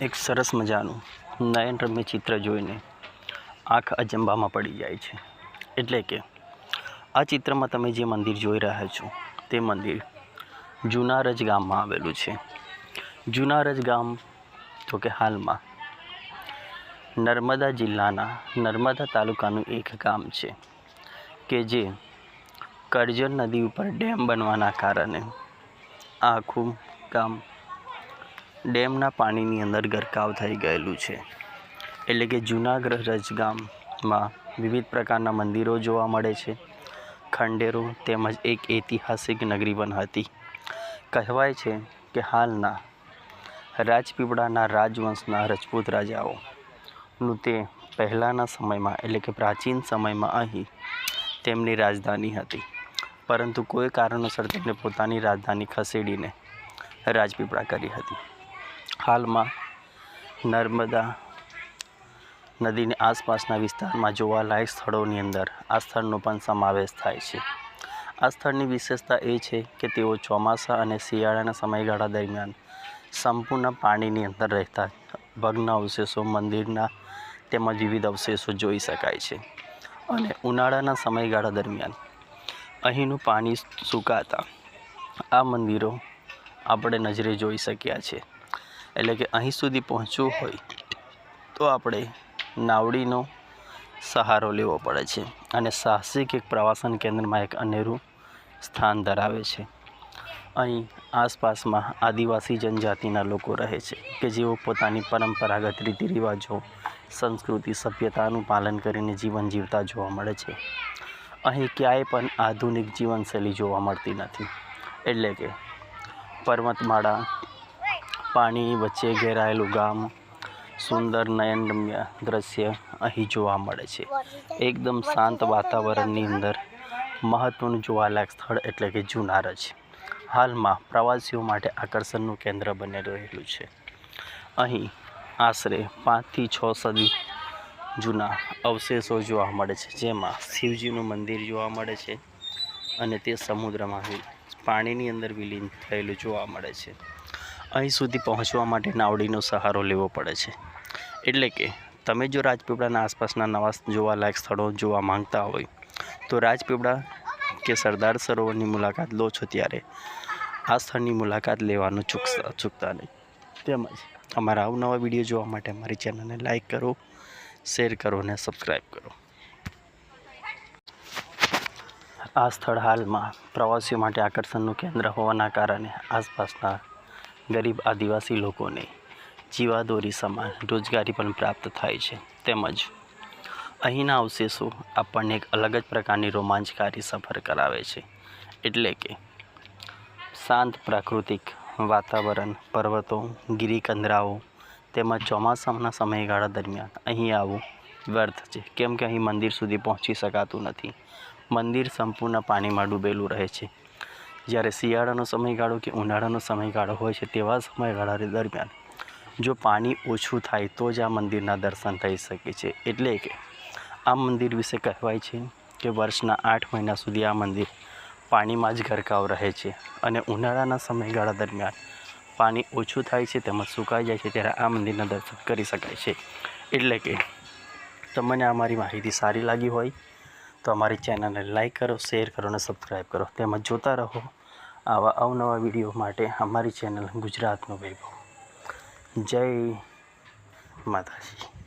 એક સરસ મજાનું નયનરમ્ય ચિત્ર જોઈને આંખ અજંબામાં પડી જાય છે. એટલે કે, આ ચિત્રમાં તમે જે મંદિર જોઈ રહ્યા છો તે મંદિર જુનારજ ગામમાં આવેલું છે. જુનારજ ગામ તો કે હાલમાં નર્મદા જિલ્લાના નર્મદા તાલુકાનું એક ગામ છે કે જે કરજણ નદી ઉપર ડેમ બનવાના કારણે આખું ગામ ડેમના પાણીની અંદર ગરકાવ થઈ ગયેલું છે. એટલે કે જૂનાગઢ રજગામમાં વિવિધ પ્રકારના મંદિરો જોવા મળે છે. ખંડેરો તેમજ એક ઐતિહાસિક નગરી પણ હતી. કહેવાય છે કે હાલના રાજપીપળાના રાજવંશના રજપૂત રાજાઓનું તે પહેલાંના સમયમાં એટલે કે પ્રાચીન સમયમાં અહીં તેમની રાજધાની હતી. પરંતુ કોઈ કારણોસર તેમણે પોતાની રાજધાની ખસેડીને રાજપીપળા કરી હતી. હાલમાં નર્મદા નદીની આસપાસના વિસ્તારમાં જોવાલાયક સ્થળોની અંદર આ સ્થળનો પણ સમાવેશ થાય છે. આ સ્થળની વિશેષતા એ છે કે તેઓ ચોમાસા અને શિયાળાના સમયગાળા દરમિયાન સંપૂર્ણ પાણીની અંદર રહેતા ભગ્ન અવશેષો, મંદિરના તેમજ વિવિધ અવશેષો જોઈ શકાય છે. અને ઉનાળાના સમયગાળા દરમિયાન અહીંનું પાણી સુકાતા આ મંદિરો આપણે નજરે જોઈ શક્યા છે. એટલે કે અહીં સુધી પહોંચવું હોય તો આપણે નાવડીનો સહારો લેવો પડે છે અને સાહસિક એક પ્રવાસન કેન્દ્રમાં એક અનેરું સ્થાન ધરાવે છે. અહીં આસપાસમાં આદિવાસી જનજાતિના લોકો રહે છે કે જેઓ પોતાની પરંપરાગત રીતિ રિવાજો, સંસ્કૃતિ, સભ્યતાનું પાલન કરીને જીવન જીવતા જોવા મળે છે. અહીં ક્યાંય પણ આધુનિક જીવનશૈલી જોવા મળતી નથી. એટલે કે પર્વતમાળા પાણીની વચ્ચે ઘેરાયેલું ગામ સુંદર નયનરમ્ય દ્રશ્ય અહીં જોવા મળે છે. એકદમ શાંત વાતાવરણની અંદર મહત્ત્વનું જોવાલાયક સ્થળ એટલે કે જુનારજ. હાલમાં પ્રવાસીઓ માટે આકર્ષણનું કેન્દ્ર બની રહેલું છે. અહીં આશરે પાંચથી છ સદી જૂના અવશેષો જોવા મળે છે, જેમાં શિવજીનું મંદિર જોવા મળે છે અને તે સમુદ્રમાં પાણીની અંદર વિલીન થયેલું જોવા મળે છે. અહીં સુધી પહોંચવા માટે નાવડીનો સહારો લેવો પડે છે. એટલે કે, તમે જો રાજપીપળાના આસપાસના નવા જોવાલાયક સ્થળો જોવા માંગતા હોય, તો રાજપીપળા કે સરદાર સરોવરની મુલાકાત લો છો ત્યારે આ સ્થળની મુલાકાત લેવાનું ચૂકતા ચૂકતા નહીં. તેમજ અમારા અવનવા વીડિયો જોવા માટે અમારી ચેનલને લાઈક કરો, શેર કરો અને સબસ્ક્રાઈબ કરો. આ સ્થળ હાલમાં પ્રવાસીઓ માટે આકર્ષણનું કેન્દ્ર હોવાના કારણે આસપાસના ગરીબ આદિવાસી લોકોને જીવાદોરી સમાન રોજગારી પણ પ્રાપ્ત થાય છે. તેમજ અહીંના અવશેષો આપણને એક અલગ જ પ્રકારની રોમાંચકારી સફર કરાવે છે. એટલે કે શાંત પ્રાકૃતિક વાતાવરણ, પર્વતો, ગિરિકંદરાઓ તેમજ ચોમાસાના સમયગાળા દરમિયાન અહીં આવવું વ્યર્થ છે. કેમ કે અહીં મંદિર સુધી પહોંચી શકાતું નથી. મંદિર સંપૂર્ણ પાણીમાં ડૂબેલું રહે છે. જ્યારે શિયાળાનો સમયગાળો કે ઉનાળાનો સમયગાળો હોય છે તેવા સમયગાળા દરમિયાન જો પાણી ઓછું થાય તો જ આ મંદિરના દર્શન થઈ શકે છે. એટલે કે આ મંદિર વિશે કહેવાય છે કે વર્ષના આઠ મહિના સુધી આ મંદિર પાણીમાં જ ગરકાવ રહે છે અને ઉનાળાના સમયગાળા દરમિયાન પાણી ઓછું થાય છે તેમજ સુકાઈ જાય છે ત્યારે આ મંદિરના દર્શન કરી શકાય છે. એટલે કે તમને આ મારી માહિતી સારી લાગી હોય તો અમારી ચેનલને લાઇક કરો, શેર કરો અને સબસ્ક્રાઈબ કરો. તેમજ જોતા રહો આવા અવનવા વીડિયો માટે અમારી ચેનલ ગુજરાતનો વૈભવ. જય માતાજી.